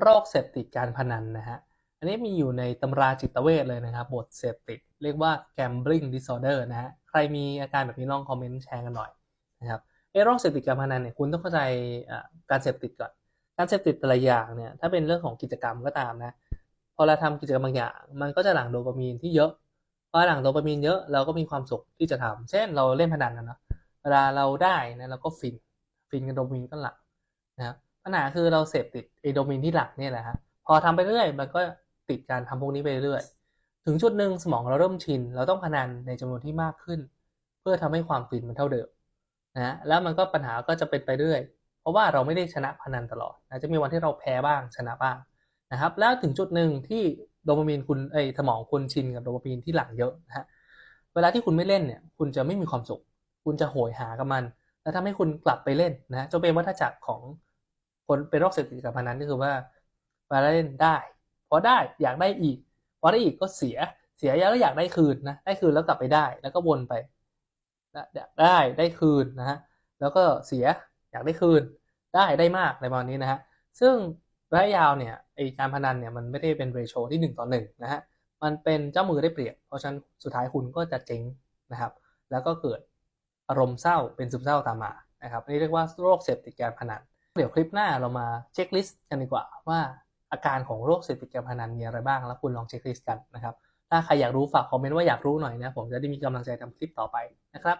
โรคเสพติดการพนันนะฮะ อันนี้มีอยู่ในตำราจิตเวชเลยนะครับ บทเสพติด เรียกว่า gambling disorder นะฮะ ใครมีอาการแบบนี้ลองคอมเมนต์แชร์กันหน่อยนะครับไอ้โรคเสพติดการพนันเนี่ยคุณต้องเข้าใจการเสพติดก่อน การเสพติดแต่ละอย่างเนี่ยถ้าเป็นเรื่องของกิจกรรมก็ตามนะ พอเราทำกิจกรรมบางอย่าง มันก็จะหลั่งโดปามีนที่เยอะพอหลั่งโดปามีนเยอะเราก็มีความสุขที่จะทำเช่นเราเล่นพนันนะเนาะเวลาเราได้นะเราก็ฟินฟินกับโดปามีนก็หลั่งนะครับ ปัญหาคือเราเสพติดไอโดมีนที่หลั่งเนี่ยแหละฮะพอทำไปเรื่อยมันก็ติดการทำพวกนี้ไปเรื่อยถึงจุดหนึ่งสมองเราเริ่มชิน เราต้องพนันในจำนวนที่มากขึ้น เพื่อทำให้ความฟินมันเท่าเดิมนะแล้วมันก็ปัญหาก็จะเป็นไปเรื่อย เพราะว่าเราไม่ได้ชนะพนันตลอดนะจะมีวันที่เราแพ้บ้างชนะบ้างนะครับ แล้วถึงจุดหนึ่งที่โดปามีนคุณเอ้สมองคุณชินกับโดปามีนที่หลังเยอะนะฮะเวลาที่คุณไม่เล่นเนี่ย คุณจะไม่มีความสุข คุณจะโหยหากับมัน แล้วทำให้คุณกลับไปเล่นนะจนเป็นวัฏจักรของ คนเป็นโรคเสพติดกับพนันก็คือว่าเวลาเล่นได้ พอได้อยากได้อีก พอได้อีกก็เสียเสียแล้วอยากได้คืนนะได้คืนแล้วกลับไปได้ แล้วก็วนไปได้ได้คืนนะฮะแล้วก็เสียอยากได้คืน ได้ได้มากในประมาณนี้นะฮะซึ่งระยะยาวเนี่ยไอการพนันเนี่ยมันไม่ได้เป็นเรโชที่ 1 ต่อ 1 นะฮะมันเป็นเจ้ามือได้เปรียบ เพราะฉะนั้นสุดท้ายคุณก็จะเจ๊งนะครับ แล้วก็เกิดอารมณ์เศร้าเป็นซึมเศร้าตามมานะครับนี่เรียกว่าโรคเสพติดการพนัน เดี๋ยวคลิปหน้าเรามาเช็คลิสต์กันดีกว่าว่าอาการของโรคเสพติดการพนันมีอะไรบ้างแล้วคุณลองเช็คลิสต์กันนะครับ ถ้าใครอยากรู้ฝากคอมเมนต์ว่าอยากรู้หน่อยนะผมจะได้มีกำลังใจทำคลิปต่อไปนะครับ